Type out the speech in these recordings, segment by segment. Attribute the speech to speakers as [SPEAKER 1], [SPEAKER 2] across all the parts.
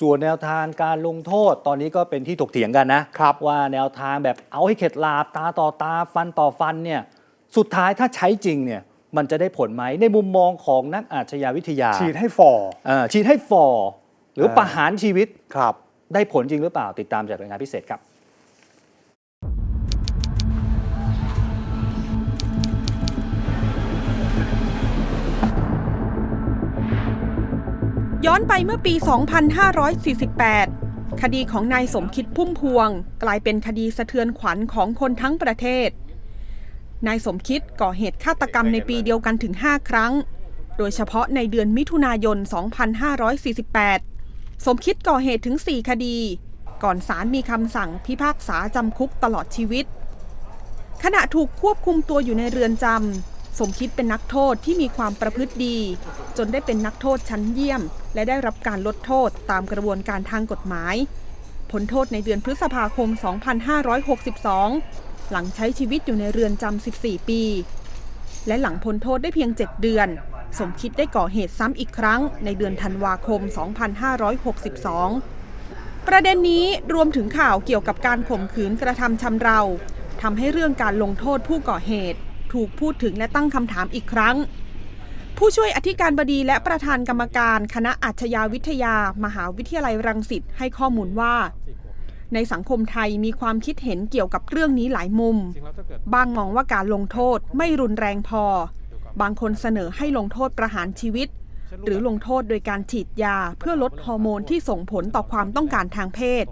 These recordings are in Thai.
[SPEAKER 1] ส่วนแนวทางการลงโทษตอนนี้ก็เป็นที่ถกเถียงกันนะครับว่าแนวทางแบบเอาให้เข็ดหลาบตาต่อตาฟันต่อฟันเนี่ยสุดท้ายถ้าใช้จริงเนี่ยมันจะได้ผลไหมในมุมมองของนักอาชญาวิทยา
[SPEAKER 2] ฉีดให้ฟอ
[SPEAKER 1] เอ่อฉีดให้ฟอร์หรือ
[SPEAKER 2] เออ
[SPEAKER 1] ประหารชีวิต
[SPEAKER 2] ครับ
[SPEAKER 1] ได้ผลจริงหรือเปล่าติดตามจากรายงานพิเศษครับ
[SPEAKER 3] ย้อนไปเมื่อปี 2548 คดีของนายสมคิดพุ่มพวง กลายเป็นคดีสะเทือนขวัญของคนทั้งประเทศ นายสมคิดก่อเหตุฆาตกรรมในปีเดียวกันถึง 5 ครั้ง โดยเฉพาะในเดือนมิถุนายน 2548 สมคิดก่อเหตุถึง 4 คดี ก่อนศาลมีคำสั่งพิพากษาจำคุกตลอดชีวิต ขณะถูกควบคุมตัวอยู่ในเรือนจำสมคิดเป็นนักโทษที่มีความประพฤติดี จนได้เป็นนักโทษชั้นเยี่ยม และได้รับการลดโทษตามกระบวนการทางกฎหมายพ้นโทษในเดือนพฤษภาคม 2562 หลังใช้ชีวิตอยู่ในเรือนจำ 14 ปี และหลังพ้นโทษได้เพียง 7 เดือน สมคิดได้ก่อเหตุซ้ำอีกครั้งในเดือนธันวาคม 2562 ประเด็นนี้รวมถึงข่าวเกี่ยวกับการข่มขืนกระทำชำเราทำให้เรื่องการลงโทษผู้ก่อเหตุ ถูกพูดถึงและตั้งคำถามอีกครั้ง ผู้ช่วยอธิการบดีและประธานกรรมการคณะอาชญาวิทยา มหาวิทยาลัยรังสิตให้ข้อมูลว่า ในสังคมไทยมีความคิดเห็นเกี่ยวกับเรื่องนี้หลายมุม บางมองว่าการลงโทษไม่รุนแรงพอ บางคนเสนอให้ลงโทษประหารชีวิต หรือลงโทษโดยการฉีดยาเพื่อลดฮอร์โมนที่ส่งผลต่อความต้องการทางเพศ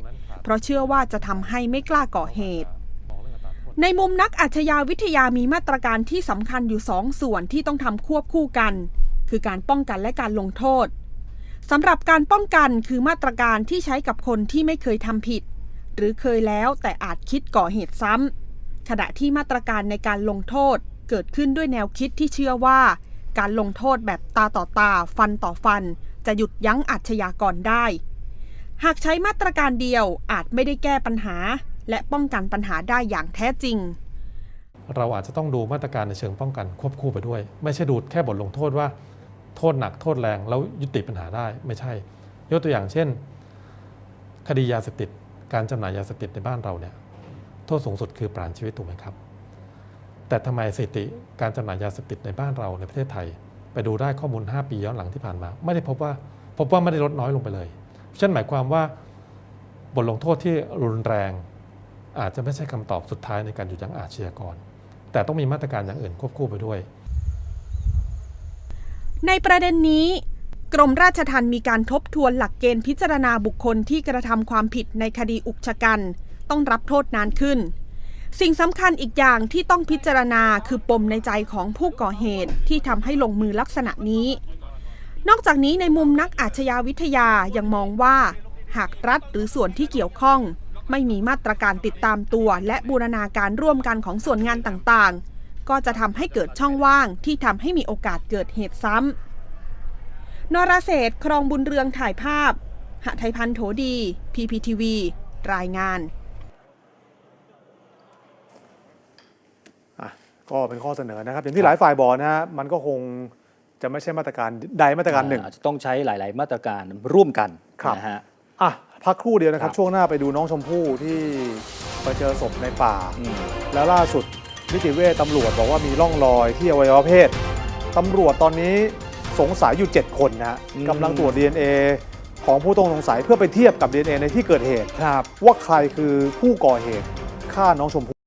[SPEAKER 3] เพราะเชื่อว่าจะทำให้ไม่กล้าก่อเหตุ ในมุมนักอาชญาวิทยามีมาตรการที่สำคัญอยู่สองส่วนที่ต้องทำควบคู่กัน คือการป้องกันและการลงโทษสำหรับการป้องกันคือมาตรการที่ใช้กับคนที่ไม่เคยทำผิด หรือเคยแล้วแต่อาจคิดก่อเหตุซ้ำขณะที่มาตรการในการลงโทษเกิดขึ้นด้วยแนวคิดที่เชื่อว่า การลงโทษแบบตาต่อตา ฟันต่อฟัน จะหยุดยั้งอาชญากรได้ หากใช้มาตรการเดียวอาจไม่ได้แก้ปัญหา และป้องกันปัญหาได้อย่างแท้จริง
[SPEAKER 4] เราอาจจะต้องดูมาตรการในเชิงป้องกันควบคู่ไปด้วย ไม่ใช่ดูแค่บทลงโทษว่า โทษหนักโทษแรงแล้วยุติปัญหาได้ไม่ใช่ ยกตัวอย่างเช่น คดียาเสพติดการจำหน่ายยาเสพติดในบ้านเราเนี่ยโทษสูงสุดคือประหารชีวิตถูกไหมครับ แต่ทำไมสถิติการจำหน่ายยาเสพติดในบ้านเราในประเทศไทย ไปดูได้ข้อมูล 5 ปีย้อนหลังที่ผ่านมา ไม่ได้พบว่าพบว่าไม่ได้ลดน้อยลงไปเลยเช่นหมายความว่าบทลงโทษที่รุนแรง อาจจะไม่ใช่คำตอบสุดท้ายในการหยุดยั้งอาชญากร แต่ต้องมีมาตรการอย่างอื่นควบคู่ไปด้วย
[SPEAKER 3] ในประเด็นนี้ กรมราชทัณฑ์มีการทบทวนหลักเกณฑ์พิจารณาบุคคลที่กระทำความผิดในคดีอุกชะกัน ต้องรับโทษนานขึ้น สิ่งสำคัญอีกอย่างที่ต้องพิจารณาคือปมในใจของผู้ก่อเหตุที่ทำให้ลงมือลักษณะนี้ นอกจากนี้ในมุมนักอาชญาวิทยายังมองว่า หากรัฐหรือส่วนที่เกี่ยวข้อง ไม่มีมาตรการติดตามตัว และบูรณาการร่วมกันของส่วนงานต่างๆ ก็จะทำให้เกิดช่องว่างที่ทำให้มีโอกาสเกิดเหตุซ้ำนรเศรษฐ์ครองบุญเรืองถ่ายภาพ หไทยพันธ์โถดี PPTV รายงาน
[SPEAKER 2] อะก็เป็นข้อเสนอนะครับ อย่างที่หลายฝ่ายบอกนะฮะมันก็คงจะไม่ใช่มาตรการใดมาตรการหนึ่ง
[SPEAKER 1] อาจจะต้องใช้หลาย ๆ มาตรการร่วมกัน
[SPEAKER 2] ครับ
[SPEAKER 1] นะฮะ
[SPEAKER 2] อะ พักครู่เดียวนะครับ
[SPEAKER 1] ครับ
[SPEAKER 2] ช่วงหน้าไปดูน้องชมพู่ที่ไปเจอศพในป่า
[SPEAKER 1] อืม
[SPEAKER 2] แล้วล่าสุดนิติเวชตำรวจบอกว่ามีร่องรอยที่อวัยวะเพศตำรวจตอนนี้สงสัยอยู่ 7 คนนะฮะ
[SPEAKER 1] อืม
[SPEAKER 2] กำลังตรวจ DNA ของผู้ต้องสงสัยเพื่อไปเทียบกับ DNA ในที่เกิดเหตุ
[SPEAKER 1] ครับ
[SPEAKER 2] ว่าใครคือผู้ก่อเหตุฆ่าน้องชมพู่